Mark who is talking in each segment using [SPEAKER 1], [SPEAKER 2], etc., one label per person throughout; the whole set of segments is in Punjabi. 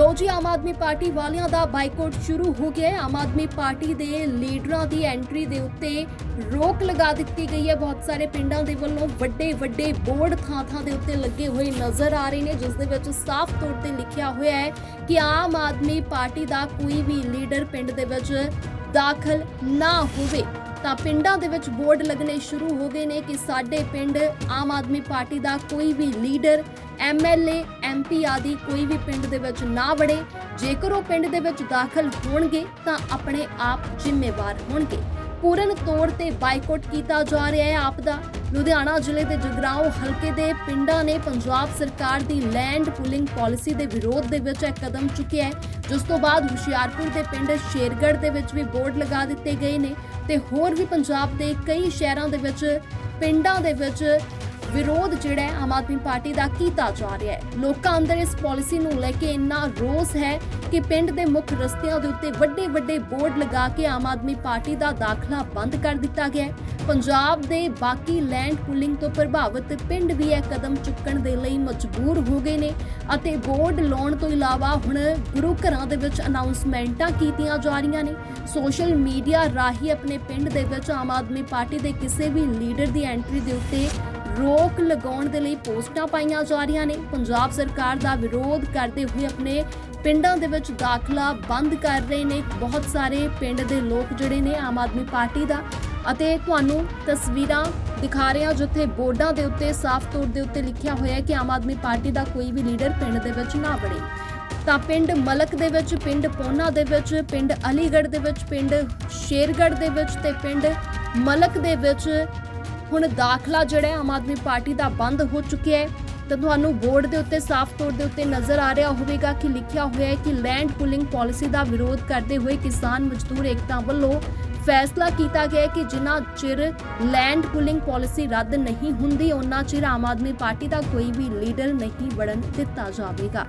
[SPEAKER 1] ਲੋ ਜੀ, ਆਮ ਆਦਮੀ ਪਾਰਟੀ ਵਾਲਿਆਂ ਦਾ ਬਾਈਕਾਟ ਸ਼ੁਰੂ ਹੋ ਗਿਆ ਹੈ। ਆਮ ਆਦਮੀ ਪਾਰਟੀ ਦੇ ਲੀਡਰਾਂ ਦੀ ਐਂਟਰੀ ਦੇ ਉੱਤੇ ਰੋਕ ਲਗਾ ਦਿੱਤੀ ਗਈ ਹੈ। ਬਹੁਤ ਸਾਰੇ ਪਿੰਡਾਂ ਦੇ ਵੱਲੋਂ ਵੱਡੇ ਵੱਡੇ ਬੋਰਡ ਥਾਂ-ਥਾਂ ਦੇ ਉੱਤੇ ਲੱਗੇ ਹੋਏ ਨਜ਼ਰ ਆ ਰਹੇ ਨੇ, ਜਿਸ ਦੇ ਵਿੱਚ ਸਾਫ਼ ਤੌਰ ਤੇ ਲਿਖਿਆ ਹੋਇਆ ਹੈ ਕਿ ਆਮ ਆਦਮੀ ਪਾਰਟੀ ਦਾ ਕੋਈ ਵੀ ਲੀਡਰ ਪਿੰਡ ਦੇ ਵਿੱਚ ਦਾਖਲ ਨਾ ਹੋਵੇ। ਤਾਂ ਪਿੰਡਾਂ ਦੇ ਵਿੱਚ ਬੋਰਡ ਲੱਗਣੇ ਸ਼ੁਰੂ ਹੋ ਗਏ ਨੇ ਕਿ ਸਾਡੇ ਪਿੰਡ ਆਮ ਆਦਮੀ ਪਾਰਟੀ ਦਾ ਕੋਈ ਵੀ ਲੀਡਰ ਐਮਐਲਏ ਐਮਪੀ ਆਦਿ ਕੋਈ ਵੀ ਪਿੰਡ ਦੇ ਵਿੱਚ ਨਾ ਵੜੇ। ਜੇਕਰ ਉਹ ਪਿੰਡ ਦੇ ਵਿੱਚ ਦਾਖਲ ਹੋਣਗੇ ਤਾਂ ਆਪਣੇ ਆਪ ਜ਼ਿੰਮੇਵਾਰ ਹੋਣਗੇ। ਪੂਰਨ ਤੌਰ ਤੇ ਬਾਈਕਾਟ ਕੀਤਾ ਜਾ ਰਿਹਾ ਹੈ ਆਪ ਦਾ ਲੁਧਿਆਣਾ ਜ਼ਿਲ੍ਹੇ ਦੇ ਜਗਰਾਓ ਹਲਕੇ ਦੇ ਪਿੰਡਾਂ ਨੇ ਪੰਜਾਬ ਸਰਕਾਰ ਦੀ ਲੈਂਡ ਪੂਲਿੰਗ ਪਾਲਿਸੀ ਦੇ ਵਿਰੋਧ ਦੇ ਵਿੱਚ ਇੱਕ ਕਦਮ ਚੁੱਕਿਆ ਹੈ, ਜਿਸ ਤੋਂ ਬਾਅਦ ਹੁਸ਼ਿਆਰਪੁਰ ਦੇ ਪਿੰਡ ਸ਼ੇਰਗੜ੍ਹ ਦੇ ਵਿੱਚ ਵੀ ਬੋਰਡ ਲਗਾ ਦਿੱਤੇ ਗਏ ਨੇ ਤੇ ਹੋਰ ਵੀ ਪੰਜਾਬ ਦੇ ਕਈ ਸ਼ਹਿਰਾਂ ਦੇ ਵਿੱਚ, ਪਿੰਡਾਂ ਦੇ ਵਿੱਚ ਵਿਰੋਧ ਜਿਹੜਾ ਹੈ ਆਮ ਆਦਮੀ ਪਾਰਟੀ ਦਾ ਕੀਤਾ ਜਾ ਰਿਹਾ ਹੈ। ਲੋਕਾਂ ਅੰਦਰ ਇਸ ਪਾਲਿਸੀ ਨੂੰ ਲੈ ਕੇ ਇੰਨਾ ਰੋਸ ਹੈ ਕਿ ਪਿੰਡ ਦੇ ਮੁੱਖ ਰਸਤਿਆਂ ਦੇ ਉੱਤੇ ਵੱਡੇ ਵੱਡੇ ਬੋਰਡ ਲਗਾ ਕੇ ਆਮ ਆਦਮੀ ਪਾਰਟੀ ਦਾ ਦਾਖਲਾ ਬੰਦ ਕਰ ਦਿੱਤਾ ਗਿਆ ਹੈ। ਪੰਜਾਬ ਦੇ ਬਾਕੀ ਲੈਂਡ ਪੂਲਿੰਗ ਤੋਂ ਪ੍ਰਭਾਵਿਤ ਪਿੰਡ ਵੀ ਇਹ ਕਦਮ ਚੁੱਕਣ ਦੇ ਲਈ ਮਜਬੂਰ ਹੋ ਗਏ ਨੇ ਅਤੇ ਬੋਰਡ ਲਾਉਣ ਤੋਂ ਇਲਾਵਾ ਹੁਣ ਗੁਰੂ ਘਰਾਂ ਦੇ ਵਿੱਚ ਅਨਾਉਂਸਮੈਂਟਾਂ ਕੀਤੀਆਂ ਜਾ ਰਹੀਆਂ ਨੇ। ਸੋਸ਼ਲ ਮੀਡੀਆ ਰਾਹੀਂ ਆਪਣੇ ਪਿੰਡ ਦੇ ਵਿੱਚ ਆਮ ਆਦਮੀ ਪਾਰਟੀ ਦੇ ਕਿਸੇ ਵੀ ਲੀਡਰ ਦੀ ਐਂਟਰੀ ਦੇ ਉੱਤੇ ਰੋ ਰੋਕ ਲਗਾਉਣ ਦੇ ਲਈ ਪੋਸਟਾਂ ਪਾਈਆਂ ਜਾ ਰਹੀਆਂ ਨੇ। ਪੰਜਾਬ ਸਰਕਾਰ ਦਾ ਵਿਰੋਧ ਕਰਦੇ ਹੋਏ ਆਪਣੇ ਪਿੰਡਾਂ ਦੇ ਵਿੱਚ ਦਾਖਲਾ ਬੰਦ ਕਰ ਰਹੇ ਨੇ। ਬਹੁਤ ਸਾਰੇ ਪਿੰਡ ਦੇ ਲੋਕ ਜਿਹੜੇ ਨੇ ਆਮ ਆਦਮੀ ਪਾਰਟੀ ਦਾ। ਅਤੇ ਤੁਹਾਨੂੰ ਤਸਵੀਰਾਂ ਦਿਖਾ ਰਹੇ ਹਾਂ ਜਿੱਥੇ ਬੋਰਡਾਂ ਦੇ ਉੱਤੇ, ਸਾਫ਼ ਤੌਰ ਦੇ ਉੱਤੇ ਲਿਖਿਆ ਹੋਇਆ ਹੈ ਕਿ ਆਮ ਆਦਮੀ ਪਾਰਟੀ ਦਾ ਕੋਈ ਵੀ ਲੀਡਰ ਪਿੰਡ ਦੇ ਵਿੱਚ ਨਾ ਵੜੇ ਤਾਂ ਪਿੰਡ ਮਲਕ ਦੇ ਵਿੱਚ, ਪਿੰਡ ਪੋਨਾ ਦੇ ਵਿੱਚ, ਪਿੰਡ ਅਲੀਗੜ੍ਹ ਦੇ ਵਿੱਚ, ਪਿੰਡ ਸ਼ੇਰਗੜ੍ਹ ਦੇ ਵਿੱਚ ਤੇ ਪਿੰਡ ਮਲਕ ਦੇ ਵਿੱਚ ਹੁਣ ਦਾਖਲਾ ਜਿਹੜਾ ਆਮ ਆਦਮੀ ਪਾਰਟੀ ਦਾ ਬੰਦ ਹੋ ਚੁੱਕਿਆ ਹੈ ਤਾਂ ਤੁਹਾਨੂੰ ਬੋਰਡ ਦੇ ਉੱਤੇ, ਸਾਫ਼ ਤੌਰ ਦੇ ਉੱਤੇ ਨਜ਼ਰ ਆ ਰਿਹਾ ਹੋਵੇਗਾ ਕਿ ਲਿਖਿਆ ਹੋਇਆ ਹੈ ਕਿ ਲੈਂਡ ਪੂਲਿੰਗ ਪਾਲਿਸੀ ਦਾ ਵਿਰੋਧ ਕਰਦੇ ਹੋਏ ਕਿਸਾਨ ਮਜ਼ਦੂਰ ਏਕਤਾ ਵੱਲੋਂ ਫੈਸਲਾ ਕੀਤਾ ਗਿਆ ਕਿ ਜਿੰਨਾ ਚਿਰ ਲੈਂਡ ਪੂਲਿੰਗ ਪਾਲਿਸੀ ਰੱਦ ਨਹੀਂ ਹੁੰਦੀ ਉਹਨਾਂ ਚਿਰ ਆਮ ਆਦਮੀ ਪਾਰਟੀ ਦਾ ਕੋਈ ਵੀ ਲੀਡਰ ਨਹੀਂ ਵੜਨ ਦਿੱਤਾ ਜਾਵੇਗਾ।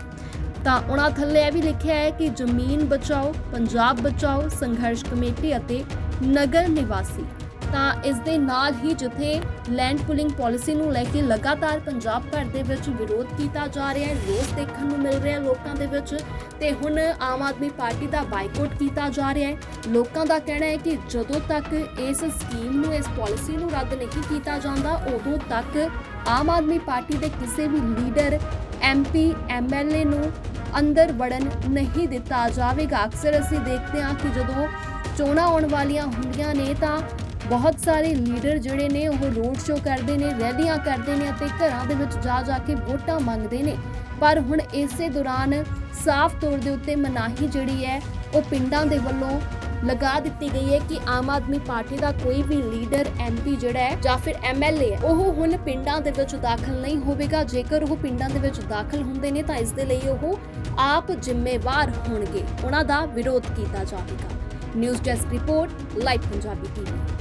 [SPEAKER 1] ਤਾਂ ਉਹਨਾਂ ਥੱਲੇ ਇਹ ਵੀ ਲਿਖਿਆ ਹੈ ਕਿ ਜ਼ਮੀਨ ਬਚਾਓ, ਪੰਜਾਬ ਬਚਾਓ, ਸੰਘਰਸ਼ ਕਮੇਟੀ ਅਤੇ ਨਗਰ ਨਿਵਾਸੀ ਤਾਂ ਇਸ ਦੇ ਨਾਲ ਹੀ ਜਿੱਥੇ ਲੈਂਡ ਪੁਲਿੰਗ ਪਾਲਿਸੀ ਨੂੰ ਲੈ ਕੇ ਲਗਾਤਾਰ ਪੰਜਾਬ ਭਰ ਦੇ ਵਿੱਚ ਵਿਰੋਧ ਕੀਤਾ ਜਾ ਰਿਹਾ ਹੈ ਰੋਸ ਦੇਖਣ ਨੂੰ ਮਿਲ ਰਿਹਾ ਲੋਕਾਂ ਦੇ ਵਿੱਚ ਤੇ ਹੁਣ ਆਮ ਆਦਮੀ ਪਾਰਟੀ ਦਾ ਬਾਈਕਾਟ ਕੀਤਾ ਜਾ ਰਿਹਾ ਹੈ। ਲੋਕਾਂ ਦਾ ਕਹਿਣਾ ਹੈ ਕਿ ਜਦੋਂ ਤੱਕ ਇਸ ਸਕੀਮ ਨੂੰ, ਇਸ ਪਾਲਿਸੀ ਨੂੰ ਰੱਦ ਨਹੀਂ ਕੀਤਾ ਜਾਂਦਾ, ਉਦੋਂ ਤੱਕ ਆਮ ਆਦਮੀ ਪਾਰਟੀ ਦੇ ਕਿਸੇ ਵੀ ਲੀਡਰ ਐਮਪੀ ਐਮਐਲਏ ਨੂੰ ਅੰਦਰ ਵੜਨ ਨਹੀਂ ਦਿੱਤਾ ਜਾਵੇਗਾ। ਅਕਸਰ ਅਸੀਂ ਦੇਖਦੇ ਹਾਂ ਕਿ ਜਦੋਂ ਚੋਣਾਂ ਆਉਣ ਵਾਲੀਆਂ ਹੁੰਦੀਆਂ ਨੇ ਤਾਂ ਬਹੁਤ ਸਾਰੇ ਲੀਡਰ ਜਿਹੜੇ ਨੇ ਉਹ ਰੋਡ ਸ਼ੋਅ ਕਰਦੇ ਨੇ, ਰੈਲੀਆਂ ਕਰਦੇ ਨੇ ਅਤੇ ਘਰਾਂ ਦੇ ਵਿੱਚ ਜਾ ਜਾ ਕੇ ਵੋਟਾਂ ਮੰਗਦੇ ਨੇ। ਪਰ ਹੁਣ ਇਸੇ ਦੌਰਾਨ ਸਾਫ਼ ਤੌਰ ਦੇ ਉੱਤੇ ਮਨਾਹੀ ਜਿਹੜੀ ਹੈ, ਉਹ ਪਿੰਡਾਂ ਦੇ ਵੱਲੋਂ ਲਗਾ ਦਿੱਤੀ ਗਈ ਹੈ ਕਿ ਆਮ ਆਦਮੀ ਪਾਰਟੀ ਦਾ ਕੋਈ ਵੀ ਲੀਡਰ ਐਮਪੀ ਜਿਹੜਾ ਹੈ ਜਾਂ ਫਿਰ ਐਮਐਲਏ ਉਹ ਹੁਣ ਪਿੰਡਾਂ ਦੇ ਵਿੱਚ ਦਾਖਲ ਨਹੀਂ ਹੋਵੇਗਾ। ਜੇਕਰ ਉਹ ਪਿੰਡਾਂ ਦੇ ਵਿੱਚ ਦਾਖਲ ਹੁੰਦੇ ਨੇ ਤਾਂ ਇਸ ਦੇ ਲਈ ਉਹ ਆਪ ਜ਼ਿੰਮੇਵਾਰ ਹੋਣਗੇ। ਉਹਨਾਂ ਦਾ ਵਿਰੋਧ ਕੀਤਾ ਜਾਵੇਗਾ। News desk report, live Punjabi TV.